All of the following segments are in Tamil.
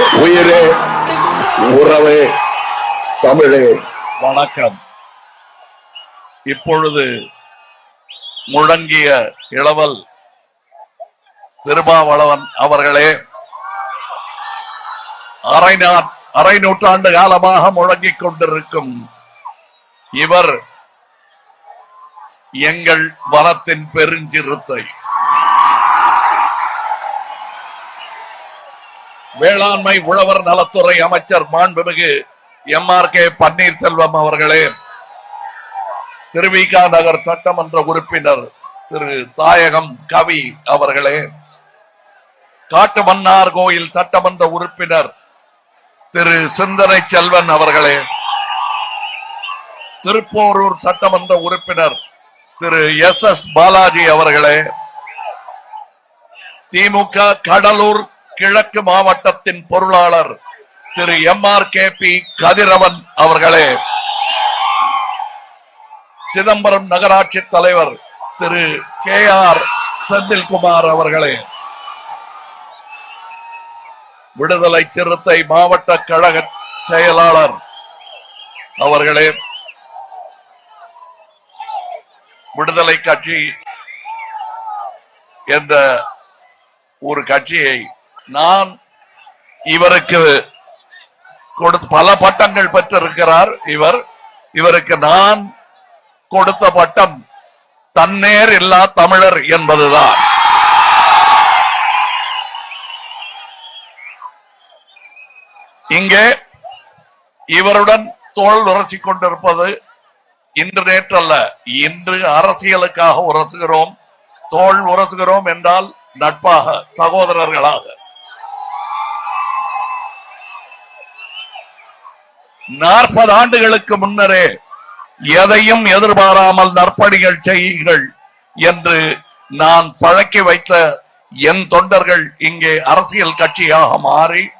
உயிரே உறவே தமிழே. வணக்கம். இப்பொழுது முழங்கிய இளவல் திருமாவளவன் அவர்களே அரை நா- அரை நூற்றாண்டு காலமாக முழங்கிக் கொண்டிருக்கும் இவர் எங்கள் வனத்தின் பெருஞ்சிறுத்தை. வேளாண்மை உழவர் நலத்துறை அமைச்சர் மாண்புமிகு எம் ஆர் கே பன்னீர்செல்வம் அவர்களே திருவிகா நகர் சட்டமன்ற உறுப்பினர் திரு தாயகம் கவி அவர்களே காட்டுமன்னார் கோயில் சட்டமன்ற உறுப்பினர் திரு சிந்தனை செல்வன் அவர்களே திருப்போரூர் சட்டமன்ற உறுப்பினர் திரு எஸ். எஸ். பாலாஜி அவர்களே திமுக கடலூர் கிழக்கு மாவட்டத்தின் பொருளாளர் Thiru M R K P Kathiravan அவர்களே. சிதம்பரம் நகராட்சி தலைவர் திரு கே ஆர் செந்தில்குமார் அவர்களே. விடுதலை சிறுத்தை மாவட்ட கழக செயலாளர் அவர்களே. விடுதலை கட்சி என்ற ஒரு கட்சியை நான் இவருக்கு கொடுத்து பல பட்டங்கள் பெற்றிருக்கிறார் இவர். இவருக்கு நான் கொடுத்த பட்டம் தன்னேர் இல்லா தமிழர் என்பதுதான். இங்கே இவருடன் தோல் உரசிக் கொண்டிருப்பது இன்று நேற்றல்ல இன்று அரசியலுக்காக உரசுகிறோம் தோல் உரசுகிறோம் என்றால் நட்பாக சகோதரர்களாக. நாற்பது ஆண்டுகளுக்கு முன்னரே எதையும் எதிர்பாராமல் நற்பணிகள் செய்யுங்கள் என்று நான் பழக்கி வைத்த என் தொண்டர்கள் இங்கே அரசியல் கட்சியாக மாறி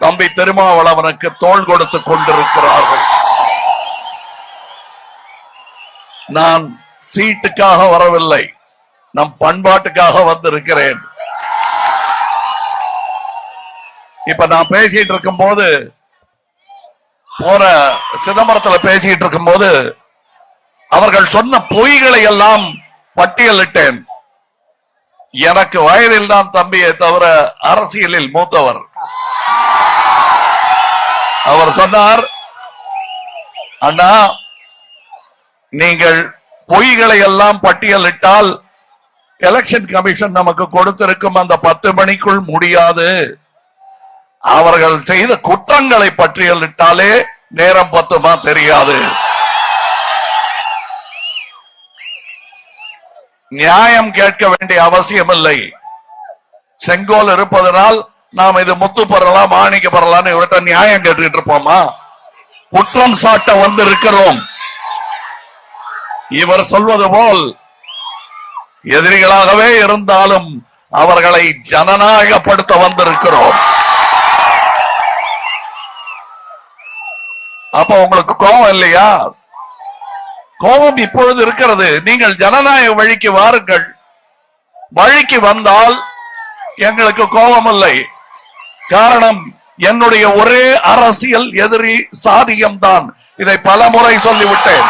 தம்பி திருமாவளவனுக்கு தோள் கொடுத்து கொண்டிருக்கிறார்கள். நான் சீட்டுக்காக வரவில்லை. நம் பண்பாட்டுக்காக வந்திருக்கிறேன். இப்ப நான் பேசிட்டு இருக்கும் போது போன சிதம்பரத்துல பேசிட்டு இருக்கும் போது அவர்கள் சொன்ன பொய்களை எல்லாம் பட்டியலிட்டேன். எனக்கு வயதில் தான் தம்பியை தவிர அரசியலில் மூத்தவர். அவர் சொன்னார் அண்ணா நீங்கள் பொய்களை எல்லாம் பட்டியலிட்டால் எலெக்ஷன் கமிஷன் நமக்கு கொடுத்திருக்கும் அந்த பத்து மணிக்குள் முடியாது. அவர்கள் செய்த குற்றங்களை பட்டியலிட்டாலே நேரம் பத்துமா தெரியாது. நியாயம் கேட்க வேண்டிய அவசியம் இல்லை செங்கோல் இருப்பதனால் நாம் இது முத்து பெறலாம் மாணிக்க பெறலாம் இவர்கிட்ட நியாயம் கேட்டுக்கிட்டு இருப்போமா? குற்றம் சாட்ட வந்து இருக்கிறோம் இவர் சொல்வது போல் எதிரிகளாகவே இருந்தாலும் அவர்களை ஜனநாயகப்படுத்த வந்திருக்கிறோம். அப்ப உங்களுக்கு கோபம் இல்லையா? கோபம் இப்பொழுது இருக்கிறது. நீங்கள் ஜனநாயக வழிக்கு வாருங்கள். வழிக்கு வந்தால் எங்களுக்கு கோபம் இல்லை காரணம் என்னுடைய ஒரே அரசியல் எதிரி சாதியம் தான் இதை பல முறை சொல்லிவிட்டேன்.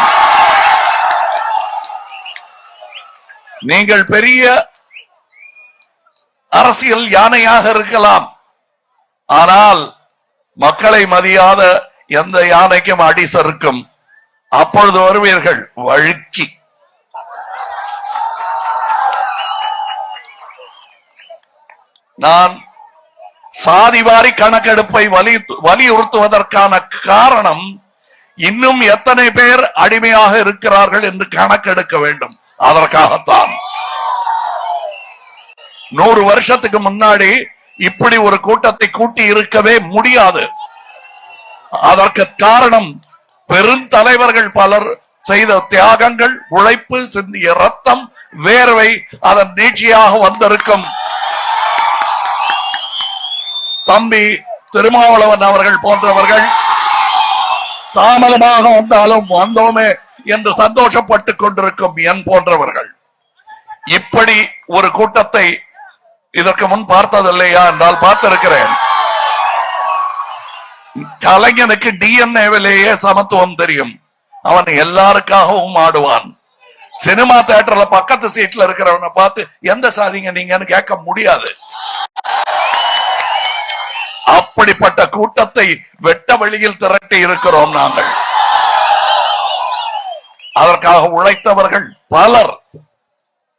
நீங்கள் பெரிய அரசியல் யானையாக இருக்கலாம். ஆனால் மக்களை மதியாத எந்த யானைக்கும் அடி சறுக்கும் அப்பொழுது வருவீர்கள் வழுக்கி. நான் சாதிவாரி கணக்கெடுப்பை வலி வலியுறுத்துவதற்கான காரணம் இன்னும் எத்தனை பேர் அடிமையாக இருக்கிறார்கள் என்று கணக்கெடுக்க வேண்டும். அதற்காகத்தான். நூறு வருஷத்துக்கு முன்னாடி இப்படி ஒரு கூட்டத்தை கூட்டி இருக்கவே முடியாது. அதற்கு காரணம் பெருந்தலைவர்கள் பலர் செய்த தியாகங்கள் உழைப்பு சிந்திய ரத்தம் வேர்வை அதன் நீட்சியாக வந்திருக்கும். தம்பி திருமாவளவன் அவர்கள் போன்றவர்கள் தாமதமாக வந்தாலும் வந்தோமே என்று சந்தோஷப்பட்டுக் கொண்டிருக்கும் என் போன்றவர்கள். இப்படி ஒரு கூட்டத்தை இதற்கு முன் பார்த்ததில்லையா என்றால் பார்த்திருக்கிறேன். கலைஞனுக்கு டிஎன்ஏவிலேயே சமத்துவம் தெரியும். அவன் எல்லாருக்காகவும் ஆடுவான். சினிமா தியேட்டர்ல பக்கத்து சீட்ல இருக்கிறவனை பார்த்து எந்த சாதிங்க நீங்கன்னு கேட்க முடியாது. அப்படிப்பட்ட கூட்டத்தை வெட்ட வழியில் திரட்டி இருக்கிறோம் நாங்கள். அதற்காக உழைத்தவர்கள் பலர்.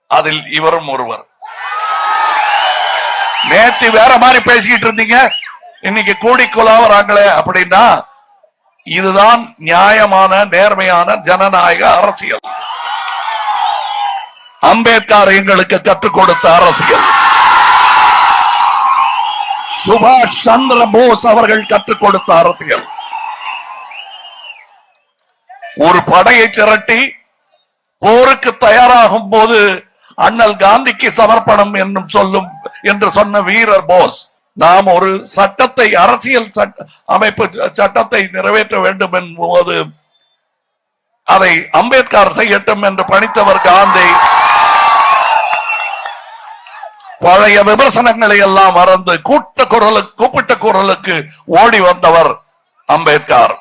அதில் இவரும் ஒருவர். நேற்று வேற மாதிரி பேசிக்கிட்டு இருந்தீங்க. இன்னைக்கு கூடி வராங்களே அப்படின்னா இதுதான் நியாயமான நேர்மையான ஜனநாயக அரசியல். அம்பேத்கர் எங்களுக்கு கற்றுக் கொடுத்த அரசியல். சுபாஷ் சந்திர போஸ் அவர்கள் கற்றுக் கொடுத்த அரசியல். ஒரு படையை திரட்டி போருக்கு தயாராகும் போது அண்ணல் காந்திக்கு சமர்ப்பணம் என்னும் சொல்லும் என்று சொன்ன வீரர் போஸ். நாம் ஒரு சட்டத்தை அரசியல் சட்ட அமைப்பு சட்டத்தை நிறைவேற்ற வேண்டும் என்போது அதை அம்பேத்கர் செய்யட்டும் என்று பணித்தவர் காந்தி. பழைய விமர்சனங்களை எல்லாம் மறந்து கூட்ட குரலுக்கு கூப்பிட்ட குரலுக்கு ஓடி வந்தவர் அம்பேத்கர்.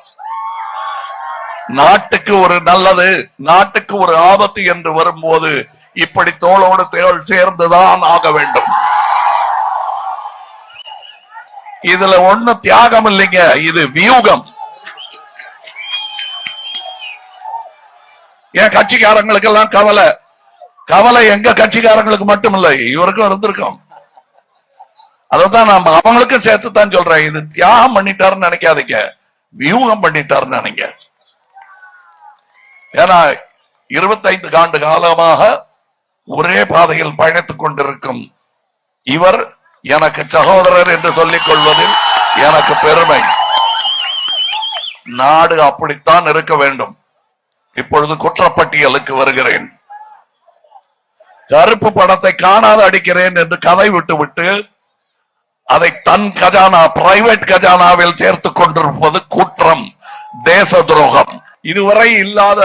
நாட்டுக்கு ஒரு நல்லது நாட்டுக்கு ஒரு ஆபத்து என்று வரும்போது இப்படி தோளோடு தோள் சேர்ந்துதான் ஆக வேண்டும். இதுல ஒண்ணு தியாகம் இல்லைங்க இது வியூகம். என் கட்சிக்காரங்களுக்கு எல்லாம் கவலை? கவலை எங்க கட்சிக்காரங்களுக்கு மட்டும் இல்லை இவருக்கும் இருந்திருக்கும். அதான் நம்ம அவங்களுக்கும் சேர்த்து தான் சொல்றேன் இது தியாகம் பண்ணிட்டாருன்னு நினைக்காதீங்க வியூகம் பண்ணிட்டாருன்னு நினைங்க. ஏன்னா இருபத்தைந்து ஆண்டு காலமாக ஒரே பாதையில் பயணித்துக் கொண்டிருக்கும் இவர் எனக்கு சகோதரர் என்று சொல்லிக் கொள்வதில் எனக்கு பெருமை. நாடு அப்படித்தான் இருக்க வேண்டும். இப்பொழுது குற்றப்பட்டியலுக்கு வருகிறேன். கருப்பு படத்தை காணாத அடிக்கிறேன் என்று கதை விட்டு விட்டு அதை தன் கஜானா பிரைவேட் கஜானாவில் சேர்த்துக் கொண்டிருப்பது குற்றம் தேச துரோகம். இதுவரை இல்லாத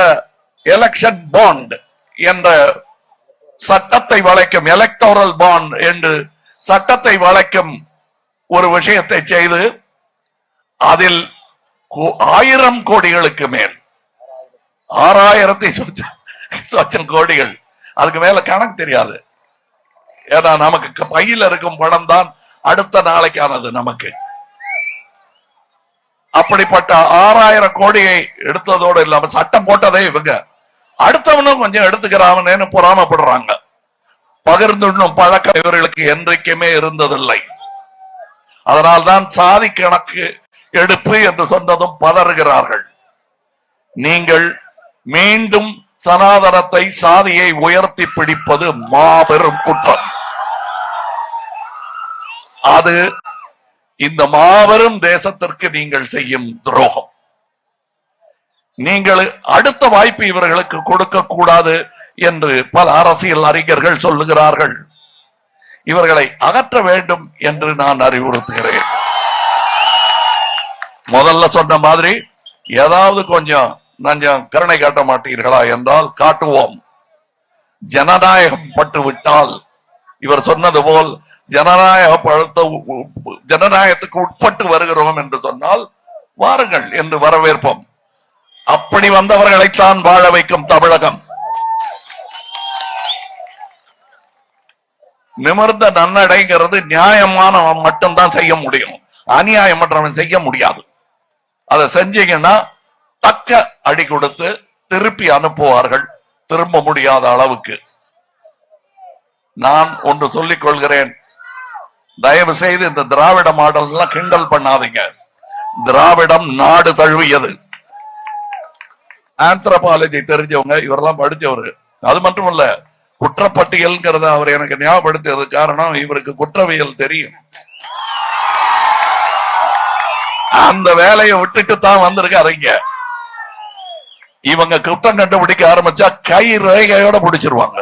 எலெக்ஷன் பாண்ட் என்ற சட்டத்தை வளைக்கும் எலக்டோரல் பாண்ட் என்று சட்டத்தை வளைக்கும் ஒரு விஷயத்தை செய்து அதில் ஆயிரம் கோடிகளுக்கு மேல். ஆறாயிரத்தி சொச்சம் கோடிகள். அதுக்கு மேல கணக்கு தெரியாது. ஏன்னா நமக்கு பையில் பையில இருக்கும் பணம் தான் அடுத்த நாளைக்கானது நமக்கு. அப்படிப்பட்ட ஆறாயிரம் கோடியை எடுத்ததோடு இல்லாம சட்டம் போட்டதே இவங்க. அடுத்தவனும் கொஞ்சம் எடுத்துக்கிறாங்கன்னு பொறாமப்படுறாங்க. பகிர்ந்துண்ணும் பழக்கம் இவர்களுக்கு என்றைக்குமே இருந்ததில்லை. அதனால்தான் சாதி கணக்கு எடுப்பு என்று சொன்னதும் பதறுகிறார்கள். நீங்கள் மீண்டும் சனாதனத்தை சாதியை உயர்த்தி பிடிப்பது மாபெரும் குற்றம். அது இந்த மாபெரும் தேசத்திற்கு நீங்கள் செய்யும் துரோகம். நீங்கள் அடுத்த வாய்ப்பு இவர்களுக்கு கொடுக்க கூடாது என்று பல அரசியல் அறிஞர்கள் சொல்லுகிறார்கள். இவர்களை அகற்ற வேண்டும் என்று நான் அறிவுறுத்துகிறேன். முதல்ல சொன்ன மாதிரி ஏதாவது கொஞ்சம் நஞ்சம் கருணை காட்ட மாட்டீர்களா என்றால் காட்டுவோம். ஜனநாயகம் பட்டு விட்டால் இவர் சொன்னது போல் ஜனநாயக ஜனநாயகத்துக்கு உட்பட்டு வருகிறோம் என்று சொன்னால் வாருங்கள் என்று வரவேற்போம். அப்படி வந்தவர்களைத்தான் வாழ வைக்கும் தமிழகம். நிமிர்ந்த நன்னடைங்கிறது நியாயமானவன் மட்டும்தான் செய்ய முடியும். அநியாயமற்றவன் செய்ய முடியாது. அதை செஞ்சீங்கன்னா தக்க அடி கொடுத்து திருப்பி அனுப்புவார்கள். திரும்ப முடியாத அளவுக்கு. நான் ஒன்று சொல்லிக் கொள்கிறேன். தயவு செய்து இந்த திராவிட மாடல் எல்லாம் கிண்டல் பண்ணாதீங்க. திராவிடம் நாடு தழுவியது. ஆந்த்ரபாலஜி தெரிஞ்சவங்க இவரெல்லாம் படிச்சவரு. அது மட்டும் இல்ல குற்றப்பட்டியல்ங்கிறத அவர் எனக்கு ஞாபகப்படுத்தியது காரணம் இவருக்கு குற்றவியல் தெரியும். அந்த வேலையை விட்டுட்டு தான் வந்திருக்காருங்க இவங்க குற்றம் கண்டுபிடிக்க ஆரம்பிச்சா கை ரேகையோட பிடிச்சிருவாங்க.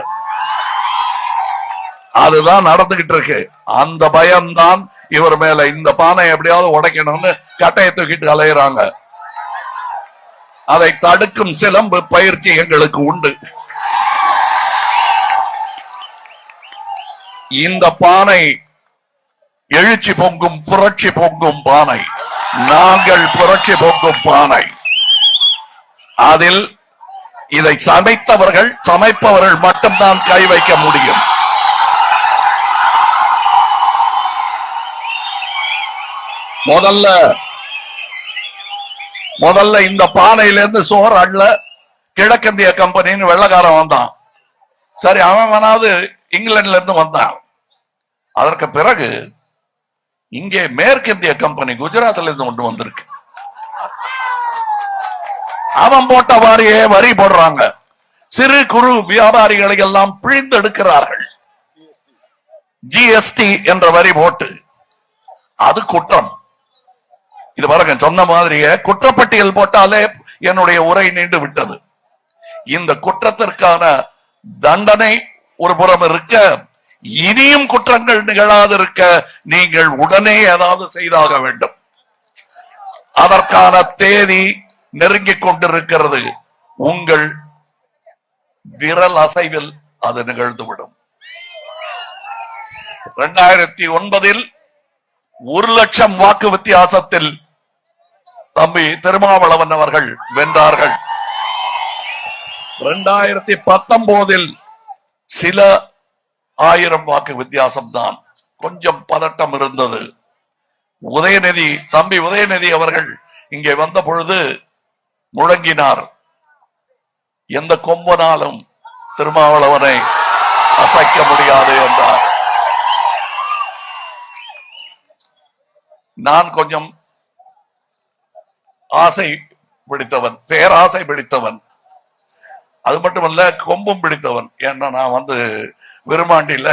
அதுதான் நடந்துகிட்டு இருக்கு. அந்த பயம்தான் இவர் மேல. இந்த பானை எப்படியாவது உடைக்கணும்னு கட்டையை தூக்கிட்டு அலையுறாங்க. அதை தடுக்கும் சிலம்பு பயிற்சி எங்களுக்கு உண்டு. இந்த பானை எழுச்சி பொங்கும் புரட்சி பொங்கும் பானை. நாங்கள் புரட்சி பொங்கும் பானை. அதில் இதை சமைத்தவர்கள் சமைப்பவர்கள் மட்டும்தான் கை வைக்க முடியும். முதல்ல முதல்ல இந்த பானையில இருந்து சோறு அள்ள கிழக்கிந்திய கம்பெனின்னு வெள்ளக்காரன் வந்தான். சரி அவன் வேணாவது இங்கிலாந்துல இருந்து வந்தான். அதற்கு பிறகு இங்கே மேற்கிந்திய கம்பெனி குஜராத்ல இருந்து கொண்டு வந்திருக்கு. அவன் போட்ட வாரியே வரி போடுறாங்க. சிறு குறு வியாபாரிகளை எல்லாம் பிழிந்தெடுக்கிறார்கள். ஜிஎஸ்டி என்ற வரி போட்டு. அது குற்றம். இது பாருங்க சொன்ன மாதிரியே குற்றப்பட்டியல் போட்டாலே என்னுடைய உரை நீண்டு விட்டது. இந்த குற்றத்திற்கான தண்டனை ஒரு புறம் இருக்க இனியும் குற்றங்கள் நிகழாதிருக்க நீங்கள் உடனே ஏதாவது செய்தாக வேண்டும். அதற்கான தேதி நெருங்கிக் கொண்டிருக்கிறது. உங்கள் விரல் அசைவில் அது நிகழ்ந்துவிடும். இரண்டாயிரத்தி ஒன்பதில் ஒரு லட்சம் வாக்கு வித்தியாசத்தில் தம்பி திருமாவளவன் அவர்கள் வென்றார்கள். இரண்டாயிரத்தி பத்தொன்பதில் சில ஆயிரம் வாக்கு வித்தியாசம் தான் கொஞ்சம் பதட்டம் இருந்தது. உதயநிதி தம்பி உதயநிதி அவர்கள் இங்கே வந்த பொழுது முழங்கினார். எந்த கொம்பனாலும் திருமாவளவனை அசைக்க முடியாது என்றார். நான் கொஞ்சம் ஆசை பிடித்தவன் பேராசை பிடித்தவன். அது மட்டுமல்ல கொம்பும் பிடித்தவன். ஏன்னா நான் வந்து விருமாண்டில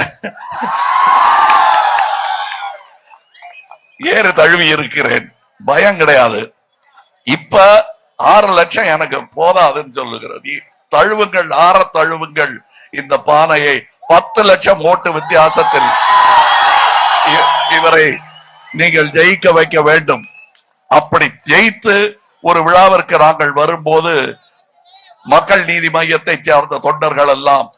ஏறு தழுவி இருக்கிறேன். பயம் கிடையாது. இப்ப ஆறு லட்சம் எனக்கு போதாதுன்னு சொல்லுகிறது. தழுவுங்கள் ஆற தழுவுங்கள். இந்த பானையை பத்து லட்சம் ஓட்டு வித்தியாசத்தில் இவரை நீங்கள் ஜெயிக்க வைக்க வேண்டும். அப்படி ஜெயித்து ஒரு விழாவிற்கு நாங்கள் வரும்போது மக்கள் நீதி மையத்தை சேர்ந்த தொண்டர்கள் எல்லாம்